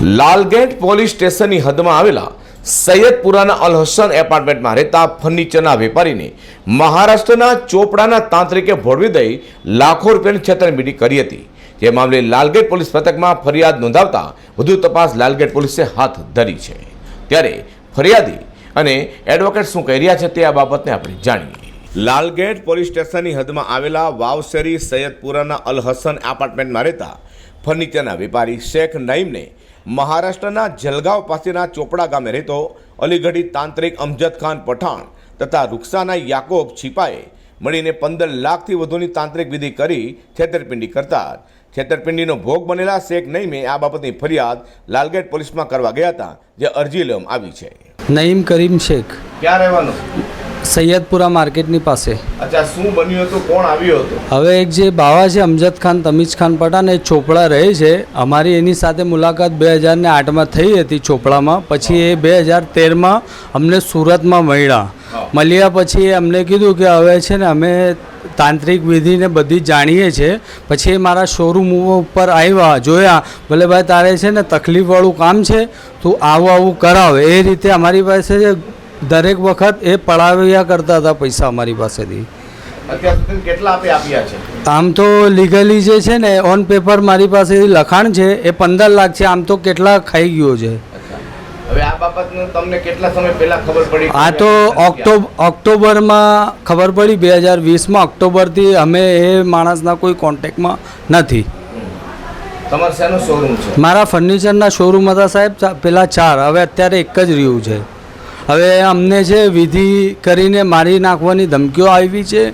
Lalgate police સ્ટેશનની હદમાં આવેલા સૈયદપુરાના અલ હસન એપાર્ટમેન્ટમાં રહેતા ફર્નિચરના વેપારીને મહારાષ્ટ્રના ચોપડાના તાંત્રિકે ભોળવી દઈ લાખો રૂપિયાની છેતરપિંડી કરી હતી. જે મામલે લાલગેટ પોલીસ મથકમાં ફરિયાદ નોંધાવતા વધુ તપાસ લાલગેટ પોલીસે હાથ ધરી છે. ત્યારે ફરિયાદી અને એડવોકેટ શું કહી રહ્યા છે તે આ બાબતને આપણે જાણીએ. લાલગેટ પોલીસ સ્ટેશનની હદમાં આવેલા વાવસેરી સૈયદપુરાના અલ હસન એપાર્ટમેન્ટમાં રહેતા ફર્નિચરના વેપારી શેખ નઈમને મહારાષ્ટ્રના જલગાંવ પાસેના ચોપડા ગામે રહેતો અલીગઢી તાંત્રિક અમજદ ખાન પઠાણ તથા રૂકસાના યાકોબ છીપાએ મળીને પંદર લાખથી વધુની તાંત્રિક વિધિ કરી છેતરપિંડી કરતા છેતરપિંડીનો ભોગ બનેલા શેખ નઈમે આ બાબતની ફરિયાદ લાલગેટ પોલીસમાં કરવા ગયા હતા જે અરજી લેવામાં આવી છે. નઈમ કરીમ શેખ. ક્યાં રહેવાનું? સૈયદપુરા માર્કેટની પાસે. અચ્છા શું બન્યું હતું? કોણ આવ્યો હતો? હવે એક જે બાવા છે અમજદ ખાન તમીજ ખાન પઠાણ એ ચોપડા રહે છે. અમારી એની સાથે મુલાકાત બે હજારને આઠમાં થઈ હતી ચોપડામાં. પછી એ બે હજાર તેરમાં અમને સુરતમાં મળ્યા. મળ્યા પછી એ અમને કીધું કે હવે છે ને અમે તાંત્રિક વિધિને બધી જાણીએ છીએ પછી એ મારા શોરૂમ ઉપર આવ્યા જોયા. ભલે ભાઈ તારે છે ને તકલીફવાળું કામ છે. તું આવું આવું કરાવ. એ રીતે અમારી પાસે દરેક વખત એ પડાવ્યા કરતા હતા પૈસા અમારી પાસેથી. અત્યાર સુધી કેટલા આપે આપ્યા છે? આમ તો લીગલી જે છે ને ઓન પેપર મારી પાસેથી લખાણ છે એ પંદર લાખ છે આમ તો કેટલા ખાઈ ગયો છે. હવે આ બાબતનું તમને કેટલા સમય પહેલા ખબર પડી? આ તો ઓક્ટોબર ઓક્ટોબરમાં ખબર પડી બે હજાર વીસમાં ઓક્ટોબરથી અમે એ માણસના કોઈ કોન્ટેક્ટમાં નથી. તમારે શેનો શોરૂમ છે? મારા ફર્નિચરના શોરૂમ હતા સાહેબ પહેલાં પેલા ચાર હવે અત્યારે એક જ રહ્યું છે. હવે અમને છે વિધિ કરીને મારી નાખવાની ધમકીઓ આવી છે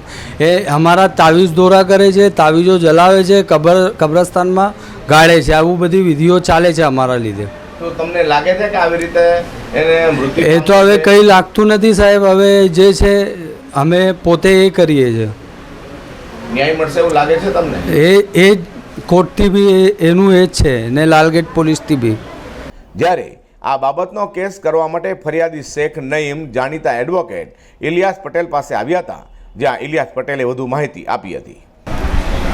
એ અમારા તાવીજ દોરા કરે છે તાવીજો જલાવે છે કબર કબ્રસ્તાનમાં ગાળે છે. આવું બધી વિધિઓ ચાલે છે અમારા લીધે. તો તમને લાગે છે કે આવી રીતે એને એ તો હવે કંઈ લાગતું નથી સાહેબ. હવે જે છે અમે પોતે એ કરીએ છીએ. ન્યાય મળશે એવું લાગે છે તમને? એ એ જ કોર્ટથી બી એનું એ જ છે. ને લાલગેટ પોલીસથી બી. જ્યારે આ બાબતનો કેસ કરવા માટે ફરિયાદી શેખ નઈમ જાણીતા એડવોકેટ ઇલિયાસ પટેલ પાસે આવ્યા હતા જ્યાં ઇલિયાસ પટેલે વધુ માહિતી આપી હતી.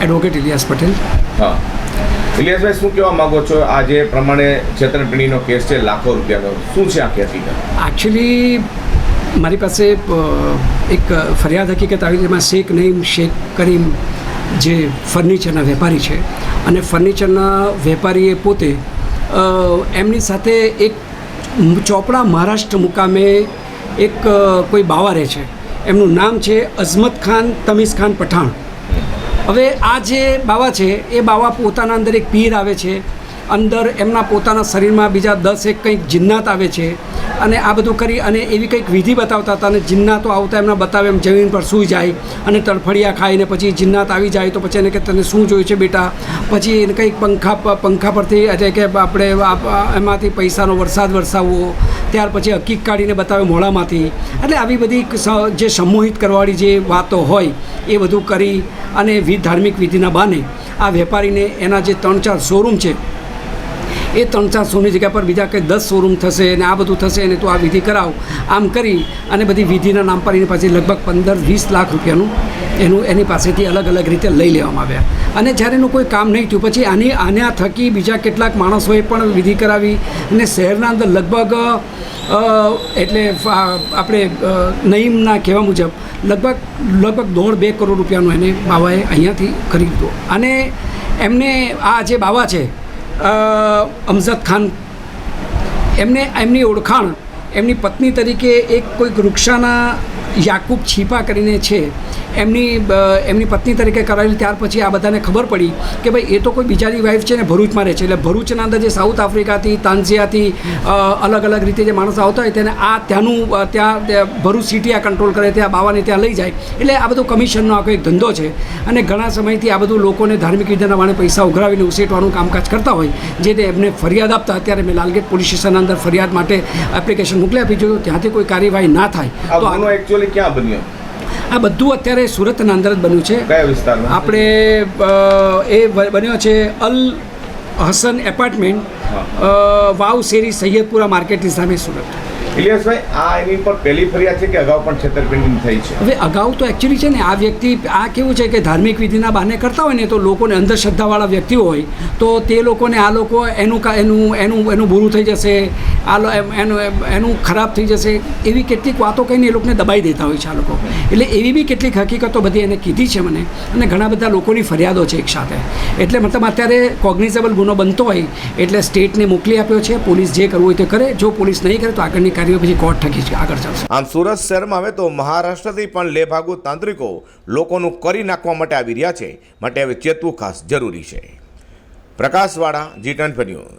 એડવોકેટ ઇલિયાસ પટેલ? હા. ઇલિયાસભાઈ શું કહેવા માંગો છો? આ જે પ્રમાણે છેતરપિંડીનો કેસ છે લાખો રૂપિયાનો શું છે આ હકીકત એકચ્યુઅલી મારી પાસે એક ફરિયાદ હકીકત આવી જેમાં શેખ નઈમ શેખ કરીમ જે ફર્નિચરના વેપારી છે. અને ફર્નિચરના વેપારીએ પોતે એમની સાથે એક ચોપડા મહારાષ્ટ્ર મુકામે એક કોઈ બાવા રહે છે. એમનું નામ છે અઝમત ખાન તમીઝ ખાન પઠાણ. હવે આ જે બાવા છે, એ બાવા પોતાના અંદર એક પીર આવે છે. અંદર એમના પોતાના શરીરમાં બીજા દસ એક કંઈક જિન્નાત આવે છે અને આ બધું કરી અને એવી કંઈક વિધિ બતાવતા હતા અને જિન્નાતો આવતા એમના બતાવે એમ જમીન પર સૂઈ જાય અને તડફડિયા ખાઈને પછી જિન્નાત આવી જાય તો પછી એને કે તને શું જોયું છે બેટા? પછી એને કંઈક પંખા પંખા પરથી એટલે કે આપણે એમાંથી પૈસાનો વરસાદ વરસાવવો, ત્યાર પછી હકીક કાઢીને બતાવે મોડામાંથી એટલે આવી બધી જે સમૂહિત કરવાની જે વાતો હોય એ બધું કરી અને વિધ ધાર્મિક વિધિના બહાને આ વેપારીને એના જે ત્રણ ચાર શોરૂમ છે એ ત્રણ ચાર સોની જગ્યા પર બીજા કંઈ દસ શોરૂમ થશે અને આ બધું થશે અને તું આ વિધિ કરાવ. આમ કરી અને બધી વિધિના નામ પર એની પાસે લગભગ પંદર વીસ લાખ રૂપિયાનું એનું એની પાસેથી અલગ અલગ રીતે લઈ લેવામાં આવ્યા. અને જ્યારે એનું કોઈ કામ નહીં થયું, પછી આની આના થકી બીજા કેટલાક માણસોએ પણ વિધિ કરાવી અને શહેરના અંદર લગભગ એટલે આપણે નઈમના કહેવા મુજબ લગભગ લગભગ દોઢ બે કરોડ રૂપિયાનું એને બાવાએ અહીંયાથી ખરીદ્યો. અને એમને આ જે બાવા છે અમજદ ખાન, એમને, એમની ઓળખાણ, એમની પત્ની તરીકે એક કોઈક વૃક્ષાના યાકૂબ છીપા કરીને છે. એમની એમની પત્ની તરીકે કરાવેલી ત્યાર પછી આ બધાને ખબર પડી કે ભાઈ એ તો કોઈ બીજાની વાઈફ છે ને ભરૂચમાં રહે છે. એટલે ભરૂચના અંદર જે સાઉથ આફ્રિકાથી તાંઝિયાથી અલગ અલગ રીતે જે માણસો આવતા હોય તેને આ ત્યાંનું ત્યાં ભરૂચ સિટી આ કંટ્રોલ કરે ત્યાં બાવાને ત્યાં લઈ જાય. એટલે આ બધું કમિશનનો આખો એક ધંધો છે. અને ઘણા સમયથી આ બધું લોકોને ધાર્મિક વિધિના વાણે પૈસા ઉઘરાવીને ઉસેટવાનું કામકાજ કરતા હોય જે તે એમને ફરિયાદ આપતા. અત્યારે મેં લાલગેટ પોલીસ સ્ટેશન અંદર ફરિયાદ માટે એપ્લિકેશન મોકલી આપી જો ત્યાંથી કોઈ કાર્યવાહી ના થાય તો આનો એકચ્યુઅલી ક્યાં બન્યો? આ બધું અત્યારે સુરતના અંદર જ બન્યું છે. આપણે એ બન્યો છે અલ હસન એપાર્ટમેન્ટ વાવ શેરી સૈયદપુરા માર્કેટની સામે સુરત. ઇલિયાસભાઈ, આ એની પર પહેલી ફરિયાદ છે કે અગાઉ પણ છેતરપિંડી થઈ છે? હવે અગાઉ તો એકચ્યુઅલી છે ને આ વ્યક્તિ, આ કેવું છે કે ધાર્મિક વિધિના બહાને કરતા હોય ને તો લોકોને અંધશ્રદ્ધાવાળા વ્યક્તિઓ હોય, તો તે લોકોને આ લોકો એનું એનું એનું એનું બુરું થઈ જશે, આ એનું એનું ખરાબ થઈ જશે, એવી કેટલીક વાતો કહીને એ લોકોને દબાઈ દેતા હોય છે આ લોકો. એટલે એવી બી કેટલીક હકીકતો બધી એને કીધી છે મને, અને ઘણા બધા લોકોની ફરિયાદો છે એક સાથે. એટલે મતલબ અત્યારે કોગ્નિઝેબલ ગુનો બનતો હોય, એટલે સ્ટેટને મોકલી આપ્યો છે, પોલીસ જે કરવું હોય તે કરે, જો પોલીસ નહીં કરે તો આગળની કાર્યવાહી પછી કોર્ટ જ આગળ ચાલશે. આમ સુરત શહેરમાં હવે તો મહારાષ્ટ્રથી પણ લેભાગુ તાંત્રિકો લોકોનું કરી નાખવા માટે આવી રહ્યા છે. માટે હવે ચેતવું ખાસ જરૂરી છે. પ્રકાશવાળા જી ટ્વેન્ટી ન્યૂઝ.